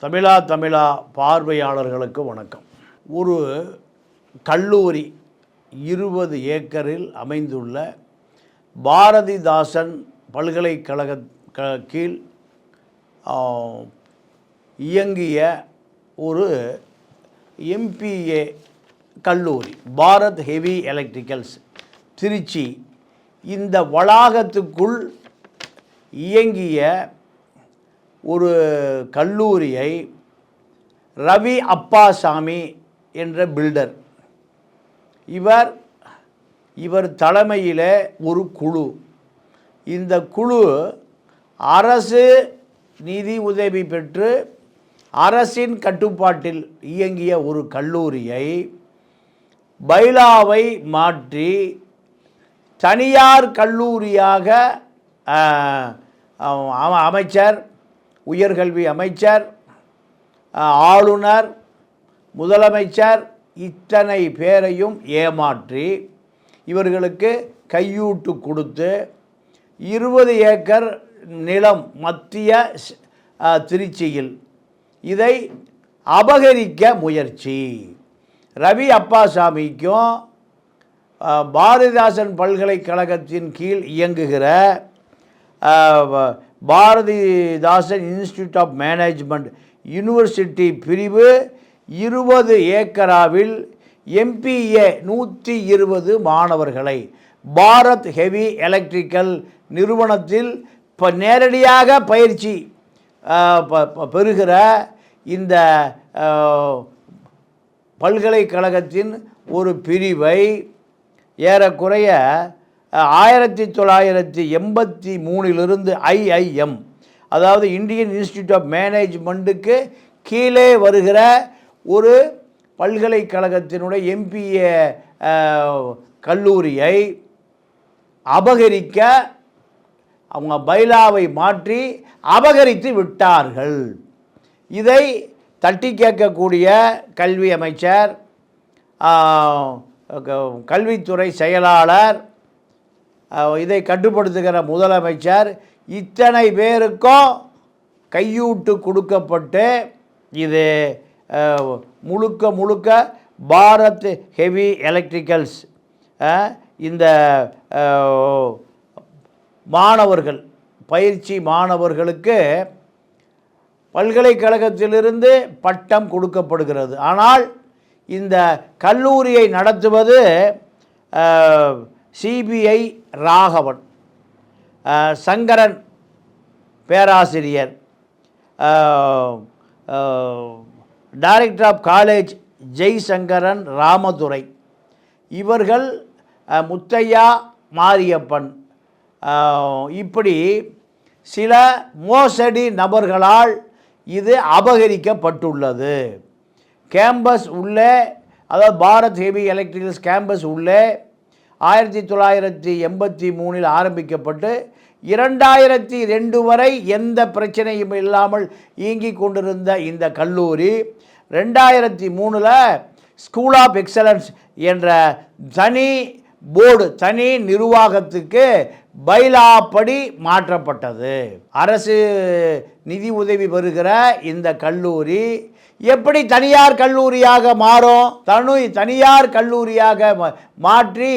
தமிழா தமிழா பார்வையாளர்களுக்கு வணக்கம். ஒரு கல்லூரி இருபது ஏக்கரில் அமைந்துள்ள பாரதிதாசன் பல்கலைக்கழக க- கீழ் இயங்கிய ஒரு எம்பிஏ கல்லூரி பாரத் ஹெவி எலக்ட்ரிக்கல்ஸ் திருச்சி. இந்த வளாகத்துக்குள் இயங்கிய ஒரு கல்லூரியை ரவி அப்பாசாமி என்ற பில்டர். இவர் இவர் தலைமையில் ஒரு குழு. இந்த குழு அரசு நிதி உதவி பெற்று அரசின் கட்டுப்பாட்டில் இயங்கிய ஒரு கல்லூரியை பைலாவை மாற்றி தனியார் கல்லூரியாக அமைச்சர் உயர்கல்வி அமைச்சர் ஆளுநர் முதலமைச்சர் இத்தனை பேரையும் ஏமாற்றி இவர்களுக்கு கையூட்டு கொடுத்து இருபது ஏக்கர் நிலம் மத்திய திருச்சியில். இதை அபகரிக்க முயற்சி. ரவி அப்பாசாமிக்கும் பாரதிதாசன் பல்கலைக்கழகத்தின் கீழ் இயங்குகிற Bharathidasan institute of management university பிரிவு இருபது ஏக்கராவில் எம்பிஏ நூற்றி இருபது மாணவர்களை பாரத் ஹெவி எலக்ட்ரிக்கல் நிறுவனத்தில் இப்போ நேரடியாக பயிற்சி ப- ப- பெறுகிற இந்த பல்கலைக்கழகத்தின் ஒரு பிரிவை ஏறக்குறைய ஆயிரத்தி தொள்ளாயிரத்தி எண்பத்தி மூணிலிருந்து ஐஐஎம் அதாவது இந்தியன் இன்ஸ்டிடியூட் ஆஃப் மேனேஜ்மெண்ட்டுக்கு கீழே வருகிற ஒரு பல்கலைக்கழகத்தினுடைய எம்பிஏ கல்லூரியை அபகரிக்க அவங்க பைலாவை மாற்றி அபகரித்து விட்டார்கள். இதை தட்டி கேட்கக்கூடிய கல்வி அமைச்சர் க- கல்வித்துறை செயலாளர் இதை கட்டுப்படுத்துகிற முதலமைச்சர் இத்தனை பேருக்கும் கையூட்டு கொடுக்கப்பட்டு இது முழுக்க முழுக்க பாரத் ஹெவி எலக்ட்ரிக்கல்ஸ் இந்த மாணவர்கள் பயிற்சி மாணவர்களுக்கு பல்கலைக்கழகத்திலிருந்து பட்டம் கொடுக்கப்படுகிறது. ஆனால் இந்த கல்லூரியை நடத்துவது சிபிஐ ராகவன் சங்கரன் பேராசிரியர் director of college Jaishankaran Ramadurai. இவர்கள் முத்தையா மாரியப்பன். இப்படி சில மோசடி நபர்களால் இது அபகரிக்கப்பட்டுள்ளது. கேம்பஸ் உள்ளே அதாவது பாரத் ஹெவி எலக்ட்ரிக்கல்ஸ் கேம்பஸ் உள்ளே ஆயிரத்தி தொள்ளாயிரத்தி எண்பத்தி மூணில் ஆரம்பிக்கப்பட்டு இரண்டாயிரத்தி ரெண்டு வரை எந்த பிரச்சனையும் இல்லாமல் இயங்கிக் கொண்டிருந்த இந்த கல்லூரி ரெண்டாயிரத்தி மூணில் ஸ்கூல் ஆஃப் எக்ஸலன்ஸ் என்ற தனி போர்டு தனி நிர்வாகத்துக்கு பைலாப்படி மாற்றப்பட்டது. அரசு நிதி உதவி பெறுகிற இந்த கல்லூரி எப்படி தனியார் கல்லூரியாக மாறும்? தனு தனியார் கல்லூரியாக மா- மாற்றி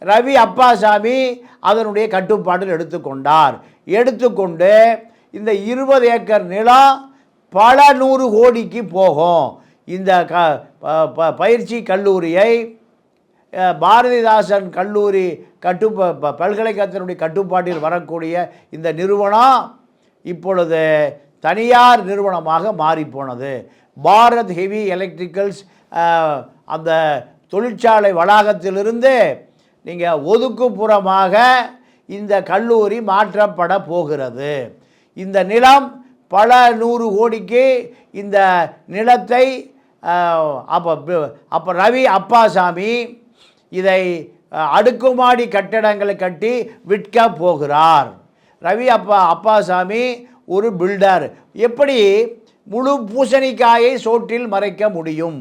ரவி அப்பாசாமி அதனுடைய கட்டுப்பாட்டில் எடுத்துக்கொண்டார். எடுத்துக்கொண்டு இந்த இருபது ஏக்கர் நிலம் பல நூறு கோடிக்கு போகும். இந்த க ப- ப- பயிற்சி கல்லூரியை பாரதிதாசன் கல்லூரி கட்டு ப- பல்கலைக்கழகத்தினுடைய கட்டுப்பாட்டில் வரக்கூடிய இந்த நிறுவனம் இப்பொழுது தனியார் நிறுவனமாக மாறிப்போனது. பாரத் ஹெவி எலக்ட்ரிக்கல்ஸ் அந்த தொழிற்சாலை வளாகத்திலிருந்து நீங்கள் ஒதுக்குப்புறமாக இந்த கல்லூரி மாற்றப்பட போகிறது. இந்த நிலம் பல நூறு கோடிக்கு இந்த நிலத்தை அப்போ அப்போ ரவி அப்பாசாமி இதை அடுக்குமாடி கட்டடங்களை கட்டி விற்க போகிறார். ரவி அப்பா அப்பாசாமி ஒரு பில்டர். எப்படி முழு பூசணிக்காயை சோற்றில் மறைக்க முடியும்.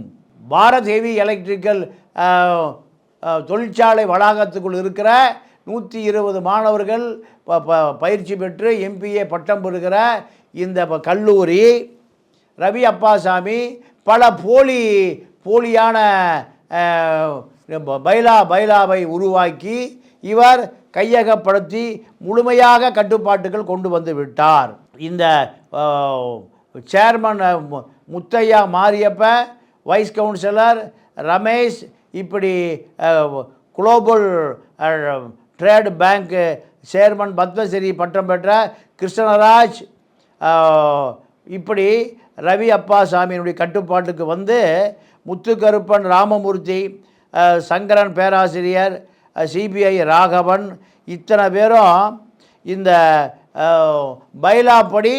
பாரத் ஹெவி எலக்ட்ரிக்கல் தொழிற்சாலை வளாகத்துக்குள் இருக்கிற நூற்றி இருபது மாணவர்கள் ப- ப- பயிற்சி பெற்று எம்பிஏ பட்டம் பெறுகிற இந்த கல்லூரி ரவி அப்பாசாமி பல போலி போலியான பைலா பைலாவை உருவாக்கி இவர் கையகப்படுத்தி முழுமையாக கட்டுப்பாட்டுகள் கொண்டு வந்து விட்டார். இந்த chairman uh, Muthiah Mariappa vice councillor Ramesh இப்படி global trade bank chairman Padmashri பட்டம் பெற்ற கிருஷ்ணராஜ் uh, இப்படி ரவி அப்பாசாமியினுடைய கட்டுப்பாட்டுக்கு வந்து முத்துக்கருப்பன் ராமமூர்த்தி uh, சங்கரன் பேராசிரியர் சிபிஐ ராகவன் இத்தனை பேரும் இந்த பைலாப்படி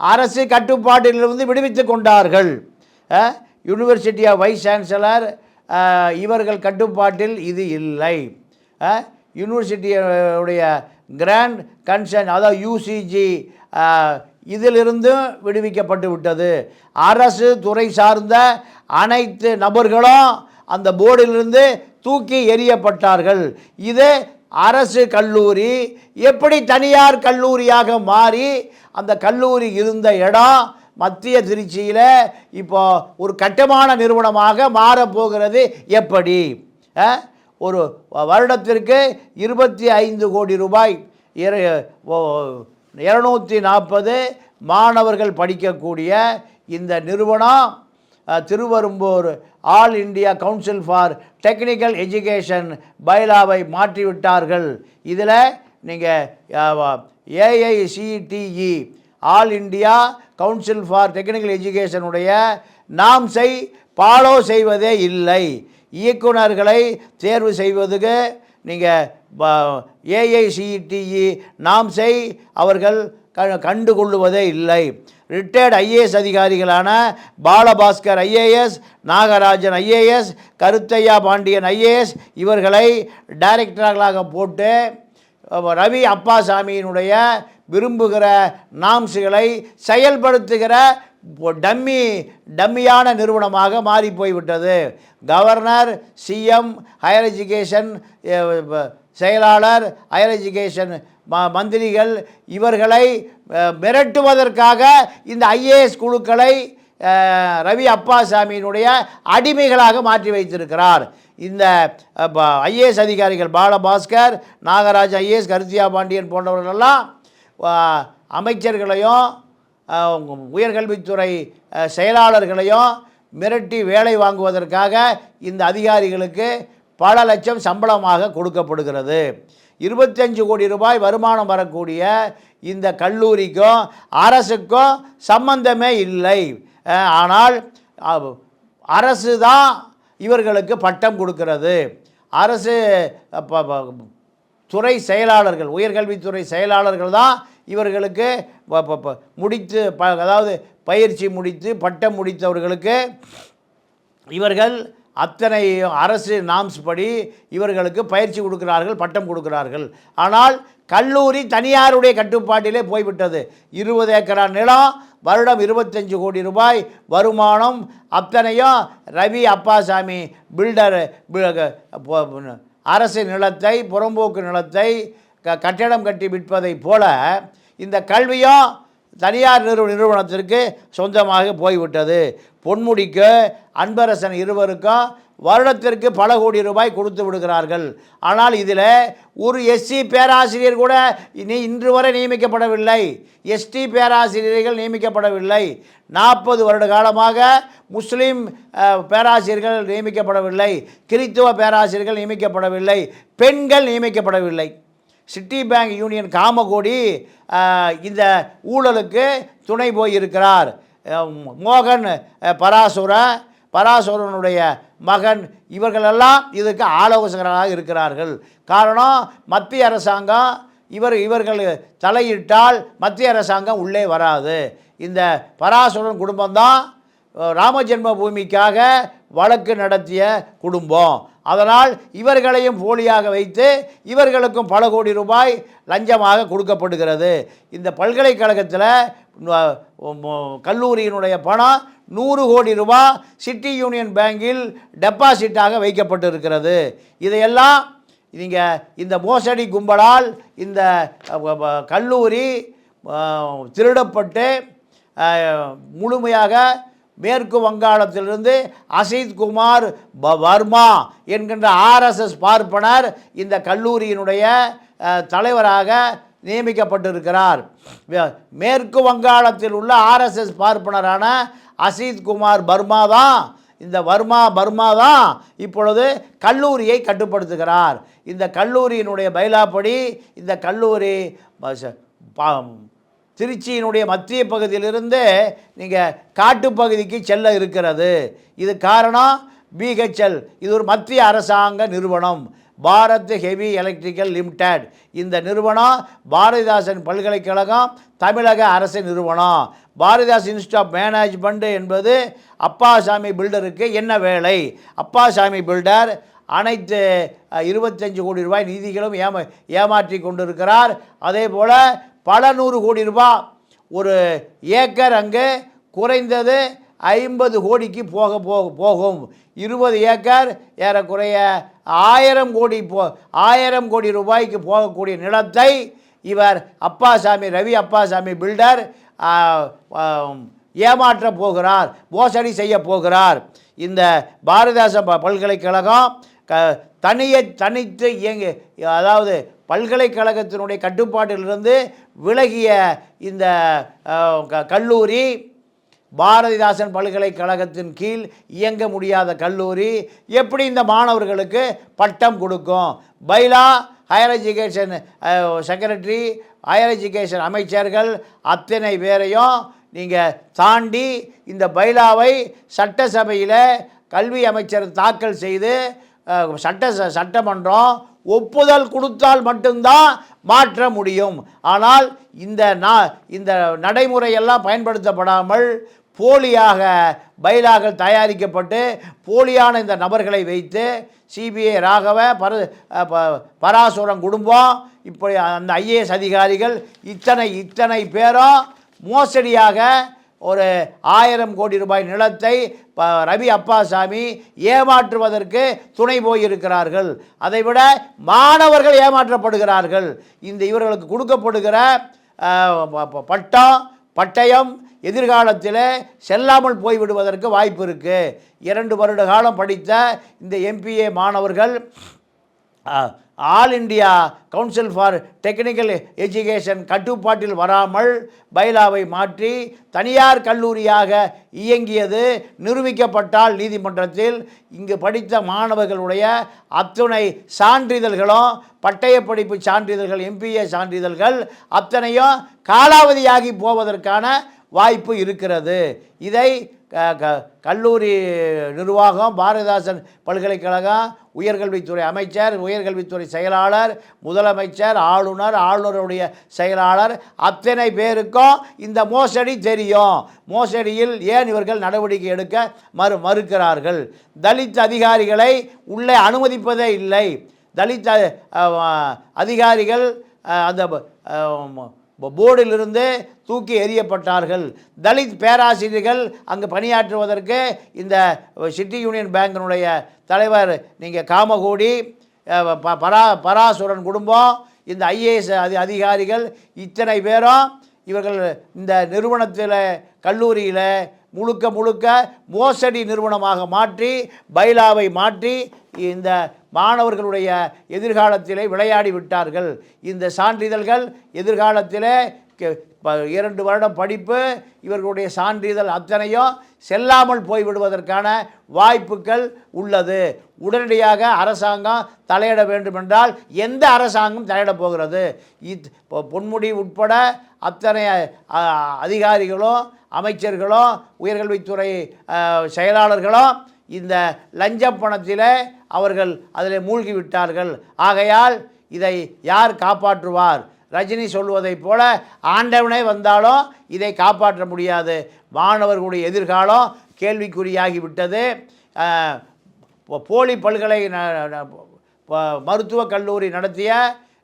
அரசு கட்டுப்பாட்டிலிருந்து விடுவித்து கொண்டார்கள். யூனிவர்சிட்டி ஆஃப் வைஸ் சான்சலர் இவர்கள் கட்டுப்பாட்டில் இது இல்லை. யூனிவர்சிட்டியுடைய கிராண்ட் கன்சர்ன் அதாவது யூசிஜி இதிலிருந்தும் விடுவிக்கப்பட்டு விட்டது. அரசு துறை சார்ந்த அனைத்து நபர்களும் அந்த போர்டிலிருந்து தூக்கி எறியப்பட்டார்கள். இது அரசு கல்லூரி எப்படி தனியார் கல்லூரியாக மாறி அந்த கல்லூரி இருந்த இடம் மத்திய திருச்சியில் இப்போ ஒரு கட்டுமான நிறுவனமாக மாறப்போகிறது எப்படி? ஒரு வருடத்திற்கு இருபத்தி ஐந்து கோடி ரூபாய் இரநூத்தி ஓ- நாற்பது மாணவர்கள் படிக்கக்கூடிய இந்த நிறுவனம் Thiruverumbur all India council for technical education பைலாவை மாற்றிவிட்டார்கள். இதில் நீங்கள் AICTE all India council for technical எஜுகேஷனுடைய நாம்ஸை ஃபாலோ செய்வதே இல்லை. இயக்குனர்களை தேர்வு செய்வதுக்கு நீங்கள் ஏஐசிடிஇ நாம்ஸை அவர்கள் கண்டு கொள்ளுவதே இல்லை. Retired IAS அதிகாரிகளான Balabhaskar IAS Nagarajan IAS Karuthaiya Pandian IAS இவர்களை டைரக்டர்களாக போட்டு ரவி அப்பாசாமியினுடைய விரும்புகிற நாம்ஸுகளை செயல்படுத்துகிற டம்மி டம்மியான நிறுவனமாக மாறி போய்விட்டது கவர்னர் சிஎம் ஹையர் எஜுகேஷன் செயலாளர் ஹையர் எஜுகேஷன் ம மந்திரிகள் இவர்களை மிரட்டுவதற்காக இந்த ஐஏஎஸ் குழுக்களை ரவி அப்பாசாமியினுடைய அடிமைகளாக மாற்றி வைத்திருக்கிறார். இந்த ஐஏஎஸ் அதிகாரிகள் பாலபாஸ்கர் நாகராஜ் ஐஏஎஸ் கருத்தியா பாண்டியன் போன்றவர்களெல்லாம் அமைச்சர்களையும் உயர்கல்வித்துறை செயலாளர்களையும் மிரட்டி வேலை வாங்குவதற்காக இந்த அதிகாரிகளுக்கு பல லட்சம் சம்பளமாக கொடுக்கப்படுகிறது. இருபத்தஞ்சு கோடி ரூபாய் வருமானம் வரக்கூடிய இந்த கல்லூரிக்கும் அரசுக்கும் சம்பந்தமே இல்லை. ஆனால் அரசு தான் இவர்களுக்கு பட்டம் கொடுக்கிறது. அரசு துறை செயலாளர்கள் உயர்கல்வித்துறை செயலாளர்கள் தான் இவர்களுக்கு முடித்து ப அதாவது பயிற்சி முடித்து பட்டம் முடித்தவர்களுக்கு இவர்கள் அத்தனை அரசு நாம்ஸ் படி இவர்களுக்கு பயிற்சி கொடுக்கிறார்கள் பட்டம் கொடுக்கிறார்கள். ஆனால் கல்லூரி தனியாருடைய கட்டுப்பாட்டிலே போய்விட்டது. இருபது ஏக்கரா நிலம் வருடம் இருபத்தஞ்சு கோடி ரூபாய் வருமானம். அத்தனையும் ரவி அப்பாசாமி பில்டர் அரசு நிலத்தை புறம்போக்கு நிலத்தை க கட்டிடம் கட்டி விற்பதைப் போல இந்த கல்வியும் தனியார் நிறுவ நிறுவனத்திற்கு சொந்தமாக போய்விட்டது. பொன்முடிக்க அன்பரசன் இருவருக்கும் வருடத்திற்கு பல கோடி ரூபாய் கொடுத்து விடுகிறார்கள். ஆனால் இதில் ஒரு எஸ்சி பேராசிரியர் கூட இனி இன்று வரை நியமிக்கப்படவில்லை. எஸ்டி பேராசிரியர்கள் நியமிக்கப்படவில்லை. நாற்பது வருட காலமாக முஸ்லீம் பேராசிரியர்கள் நியமிக்கப்படவில்லை. கிறித்துவ பேராசிரியர்கள் நியமிக்கப்படவில்லை. பெண்கள் நியமிக்கப்படவில்லை. சிட்டி பேங்க் யூனியன் காமகோடி இந்த ஊழலுக்கு துணை போயிருக்கிறார். மோகன் பராசுர பராசுரனுடைய மகன் இவர்களெல்லாம் இதுக்கு ஆலோசகராக இருக்கிறார்கள். காரணம் மத்திய அரசாங்கம் இவர் இவர்கள் தலையிட்டால் மத்திய அரசாங்கம் உள்ளே வராது. இந்த பராசுரன் குடும்பம்தான் ராமஜென்ம பூமிக்காக வழக்கு நடத்திய குடும்பம். அதனால் இவர்களையும் போலியாக வைத்து இவர்களுக்கும் பல கோடி ரூபாய் லஞ்சமாக கொடுக்கப்படுகிறது. இந்த பல்கலைக்கழகத்தில் கல்லூரியினுடைய பணம் நூறு கோடி ரூபாய் சிட்டி யூனியன் பேங்கில் டெபாசிட்டாக வைக்கப்பட்டிருக்கிறது. இதையெல்லாம் நீங்கள் இந்த மோசடி கும்பலால் இந்த கல்லூரி திருடப்பட்டு முழுமையாக மேற்கு வங்காளத்திலிருந்து அசித் குமார் ப- வர்மா என்கின்ற ஆர்எஸ்எஸ் பார்ப்பனர் இந்த கல்லூரியினுடைய தலைவராக நியமிக்கப்பட்டிருக்கிறார். மேற்கு வங்காளத்தில் உள்ள ஆர்எஸ்எஸ் பார்ப்பனரான அசித் குமார் பர்மா தான் இந்த வர்மா பர்மா தான் இப்பொழுது கல்லூரியை கட்டுப்படுத்துகிறார். இந்த கல்லூரியினுடைய பயிலாப்படி இந்த கல்லூரி திருச்சியினுடைய மத்திய பகுதியிலிருந்து நீங்கள் காட்டுப்பகுதிக்கு செல்ல இருக்கிறது. இது காரணம் பிஹெச்எல் இது ஒரு மத்திய அரசாங்க நிறுவனம். Bharat heavy electrical limited. இந்த நிறுவனம் பாரதிதாசன் பல்கலைக்கழகம் தமிழக அரசு நிறுவனம் பாரதிதாஸ் இன்ஸ்டியூட் ஆஃப் மேனேஜ்மெண்ட் என்பது அப்பாசாமி பில்டருக்கு என்ன வேலை? அப்பாசாமி பில்டர் அனைத்து இருபத்தஞ்சு கோடி ரூபாய் நிதிகளும் ஏமா ஏமாற்றி கொண்டிருக்கிறார். அதே போல் பல நூறு கோடி ரூபாய் ஒரு ஏக்கர் அங்கு குறைந்தது ஐம்பது கோடிக்கு போக போக போகும். இருபது ஏக்கர் ஏறக்குறைய ஆயிரம் கோடி போ ஆயிரம் கோடி ரூபாய்க்கு போகக்கூடிய நிலத்தை இவர் அப்பாசாமி ரவி அப்பாசாமி பில்டர் ஏமாற்ற போகிறார் மோசடி செய்ய போகிறார். இந்த பாரதிதாச ப- பல்கலைக்கழகம் க தனியை தனித்து இயங்கு அதாவது பல்கலைக்கழகத்தினுடைய கட்டுப்பாட்டிலிருந்து விலகிய இந்த க- கல்லூரி பாரதிதாசன் பல்கலைக்கழகத்தின் கீழ் இயங்க முடியாத கல்லூரி எப்படி இந்த மாணவர்களுக்கு பட்டம் கொடுக்கும்? Bylaw higher education secretary higher education அமைச்சர்கள் அத்தனை பேரையும் நீங்கள் தாண்டி இந்த பைலாவை சட்டசபையில் கல்வி அமைச்சர் தாக்கல் செய்து சட்ட ச- சட்டமன்றம் ஒப்புதல் கொடுத்தால் மட்டும்தான் மாற்ற முடியும். ஆனால் இந்த நா இந்த நடைமுறையெல்லாம் பயன்படுத்தப்படாமல் போலியாக பைலாக்கள் தயாரிக்கப்பட்டு போலியான இந்த நபர்களை வைத்து சிபிஐ ராகவ பர ப- பராசுரம் குடும்பம் இப்படி அந்த ஐஏஎஸ் அதிகாரிகள் இத்தனை இத்தனை பேரும் மோசடியாக ஒரு ஆயிரம் கோடி ரூபாய் நிலத்தை ரவி அப்பாசாமி ஏமாற்றுவதற்கு துணை போயிருக்கிறார்கள். அதைவிட மாணவர்கள் ஏமாற்றப்படுகிறார்கள். இந்த இவர்களுக்கு கொடுக்கப்படுகிற பட்டம் பட்டயம் எதிர்காலத்தில் செல்லாமல் போய்விடுவதற்கு வாய்ப்பு இருக்குது இரண்டு வருட காலம் படித்த இந்த எம்பிஏ மாணவர்கள் all India council for technical education கட்டுப்பாட்டில் வராமல் பைலாவை மாற்றி தனியார் கல்லூரியாக இயங்கியது நிரூபிக்கப்பட்டால் நீதிமன்றத்தில் இங்கு படித்த மாணவர்களுடைய அத்துணை சான்றிதழ்களும் பட்டயப்படிப்பு சான்றிதழ்கள் எம்பிஏ சான்றிதழ்கள் அத்தனையும் காலாவதியாகி போவதற்கான வாய்ப்பு இருக்கிறது. இதை க- க- கல்லூரி நிர்வாகம் பாரதிதாசன் பல்கலைக்கழகம் உயர்கல்வித்துறை அமைச்சர் உயர்கல்வித்துறை செயலாளர் முதலமைச்சர் ஆளுநர் ஆளுநருடைய செயலாளர். அத்தனை பேருக்கும் இந்த மோசடி தெரியும். மோசடியில் ஏன் இவர்கள் நடவடிக்கை எடுக்க மறு மறுக்கிறார்கள்? தலித் அதிகாரிகளை உள்ளே அனுமதிப்பதே இல்லை. தலித் அதிகாரிகள் அந்த போர்டிலிருந்தே தூக்கி எறியப்பட்டார்கள். தலித் பேராசிரியர்கள் அங்கு பணியாற்றுவதற்கு இந்த சிட்டி யூனியன் பேங்கினுடைய தலைவர் நீங்கள் காமகோடி ப- பரா பராசுரன் குடும்பம் இந்த ஐஏஎஸ் அதி அதிகாரிகள் இத்தனை பேரும் இவர்கள் இந்த நிறுவனத்தில் கல்லூரியில் முழுக்க முழுக்க மோசடி நிறுவனமாக மாற்றி பைலாவை மாற்றி இந்த மாணவர்களுடைய எதிர்காலத்திலே விளையாடி விட்டார்கள். இந்த சான்றிதழ்கள் எதிர்காலத்திலே ப- இரண்டு வருடம் படிப்பு இவர்களுடைய சான்றிதழ் அத்தனையும் செல்லாமல் போய்விடுவதற்கான வாய்ப்புகள் உள்ளது. உடனடியாக அரசாங்கம் தலையிட வேண்டுமென்றால் எந்த அரசாங்கம் தலையிடப் போகிறது? இத் பொன்முடி உட்பட அத்தனை அதிகாரிகளும் அமைச்சர்களும் உயர்கல்வித்துறை செயலாளர்களும் இந்த லஞ்ச பணத்தில் அவர்கள் அதில் மூழ்கி விட்டார்கள் ஆகையால் இதை யார் காப்பாற்றுவார்? ரஜினி சொல்வதைப் போல ஆண்டவனே வந்தாலும் இதை காப்பாற்ற முடியாது. மாணவர்களுடைய எதிர்காலம் கேள்விக்குறியாகி விட்டது போலி பல்கலை ந- மருத்துவக் கல்லூரி நடத்திய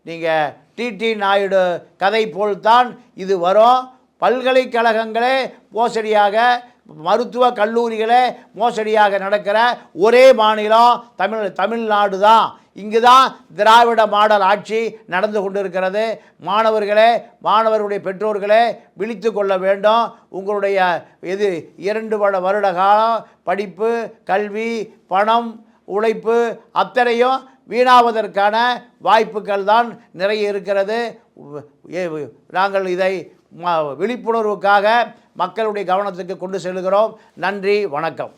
நீங்கள் டிடி நாயுடு கதை போல்தான் இது வரும். பல்கலைக்கழகங்களே மோசடியாக மருத்துவ கல்லூரிகளே மோசடியாக நடக்கிற ஒரே மாநிலம் தமிழ் தமிழ்நாடு தான். இங்கு தான் திராவிட மாடல் ஆட்சி நடந்து கொண்டிருக்கிறது. மாணவர்களே மாணவர்களுடைய பெற்றோர்களே விழித்து கொள்ள வேண்டும். உங்களுடைய இது இரண்டு வட வருட காலம் படிப்பு கல்வி பணம் உழைப்பு அத்தனையும் வீணாவதற்கான வாய்ப்புகள் தான் நிறைய இருக்கிறது. நாங்கள் இதை விழிப்புணர்வுக்காக மக்களுடைய கவனத்துக்கு கொண்டு செல்கிறோம். நன்றி வணக்கம்.